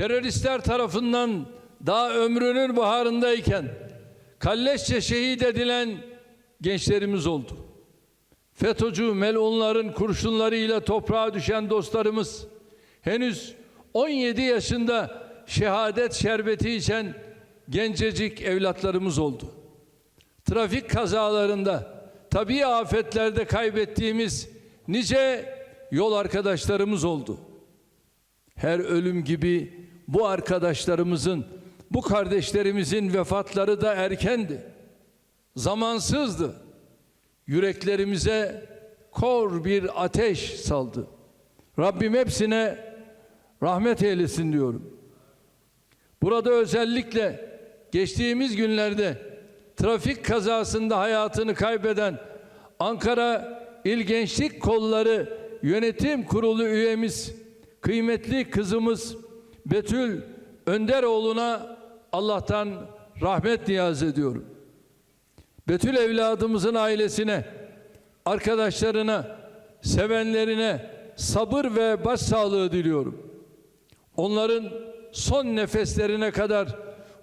teröristler tarafından daha ömrünün baharındayken kalleşçe şehit edilen gençlerimiz oldu. FETÖ'cü melunların kurşunlarıyla toprağa düşen dostlarımız henüz 17 yaşında şehadet şerbeti içen gencecik evlatlarımız oldu. Trafik kazalarında, tabii afetlerde kaybettiğimiz nice yol arkadaşlarımız oldu. Her ölüm gibi bu arkadaşlarımızın, bu kardeşlerimizin vefatları da erkendi. Zamansızdı. Yüreklerimize kor bir ateş saldı. Rabbim hepsine rahmet eylesin diyorum. Burada özellikle geçtiğimiz günlerde trafik kazasında hayatını kaybeden Ankara İl Gençlik Kolları Yönetim Kurulu üyemiz, kıymetli kızımız Betül Önderoğlu'na Allah'tan rahmet niyaz ediyorum. Betül evladımızın ailesine, arkadaşlarına, sevenlerine sabır ve başsağlığı diliyorum. Onların son nefeslerine kadar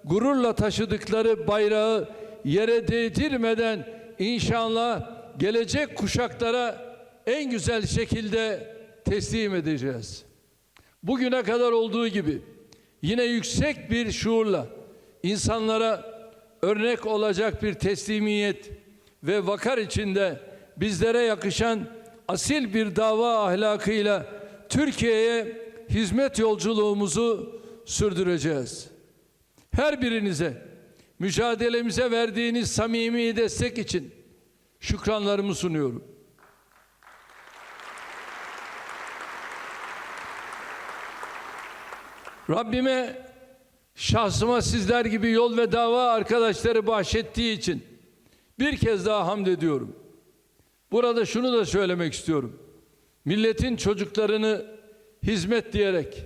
gururla taşıdıkları bayrağı yere değdirmeden inşallah gelecek kuşaklara en güzel şekilde teslim edeceğiz. Bugüne kadar olduğu gibi yine yüksek bir şuurla insanlara örnek olacak bir teslimiyet ve vakar içinde bizlere yakışan asil bir dava ahlakıyla Türkiye'ye hizmet yolculuğumuzu sürdüreceğiz. Her birinize mücadelemize verdiğiniz samimi destek için şükranlarımı sunuyorum. Rabbime şahsıma sizler gibi yol ve dava arkadaşları bahşettiği için bir kez daha hamd ediyorum. Burada şunu da söylemek istiyorum. Milletin çocuklarını hizmet diyerek,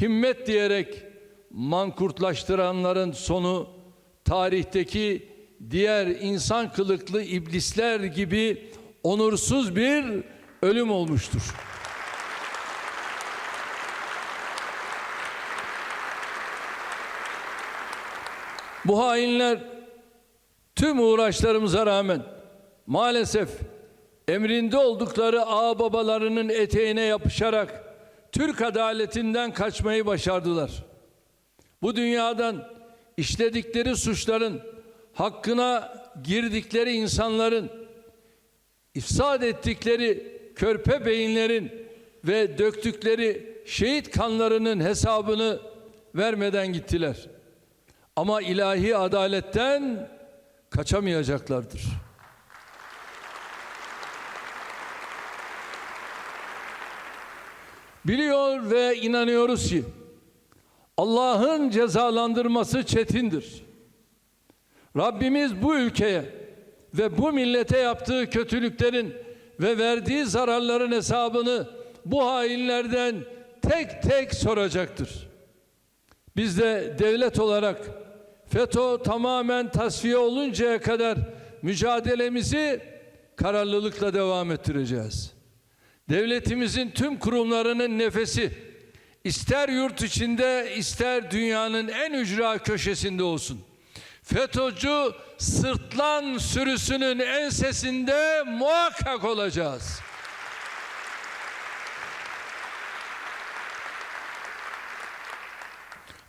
himmet diyerek mankurtlaştıranların sonu tarihteki diğer insan kılıklı iblisler gibi onursuz bir ölüm olmuştur. Bu hainler tüm uğraşlarımıza rağmen maalesef emrinde oldukları ağ babalarının eteğine yapışarak Türk adaletinden kaçmayı başardılar. Bu dünyadan işledikleri suçların hakkına girdikleri insanların ifsad ettikleri körpe beyinlerin ve döktükleri şehit kanlarının hesabını vermeden gittiler. Ama ilahi adaletten kaçamayacaklardır. Biliyor ve inanıyoruz ki Allah'ın cezalandırması çetindir. Rabbimiz bu ülkeye ve bu millete yaptığı kötülüklerin ve verdiği zararların hesabını bu hainlerden tek tek soracaktır. Biz de devlet olarak FETÖ tamamen tasfiye oluncaya kadar mücadelemizi kararlılıkla devam ettireceğiz. Devletimizin tüm kurumlarının nefesi ister yurt içinde ister dünyanın en ücra köşesinde olsun. FETÖ'cü sırtlan sürüsünün ensesinde muhakkak olacağız.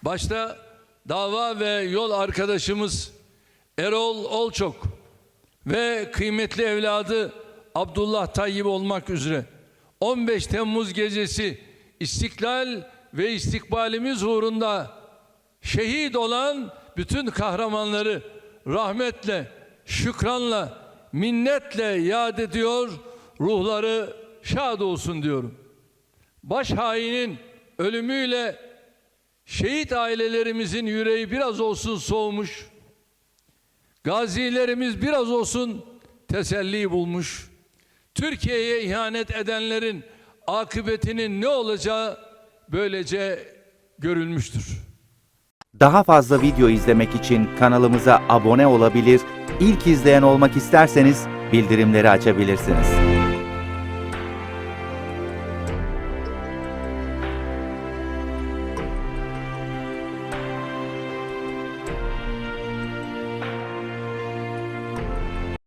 Başta dava ve yol arkadaşımız Erol Olçok ve kıymetli evladı Abdullah Tayyip olmak üzere 15 Temmuz gecesi istiklal ve istikbalimiz uğrunda şehit olan bütün kahramanları rahmetle, şükranla, minnetle yad ediyor, ruhları şad olsun diyorum. Baş hainin ölümüyle şehit ailelerimizin yüreği biraz olsun soğumuş, gazilerimiz biraz olsun teselli bulmuş, Türkiye'ye ihanet edenlerin akıbetinin ne olacağı böylece görülmüştür. Daha fazla video izlemek için kanalımıza abone olabilir, ilk izleyen olmak isterseniz bildirimleri açabilirsiniz.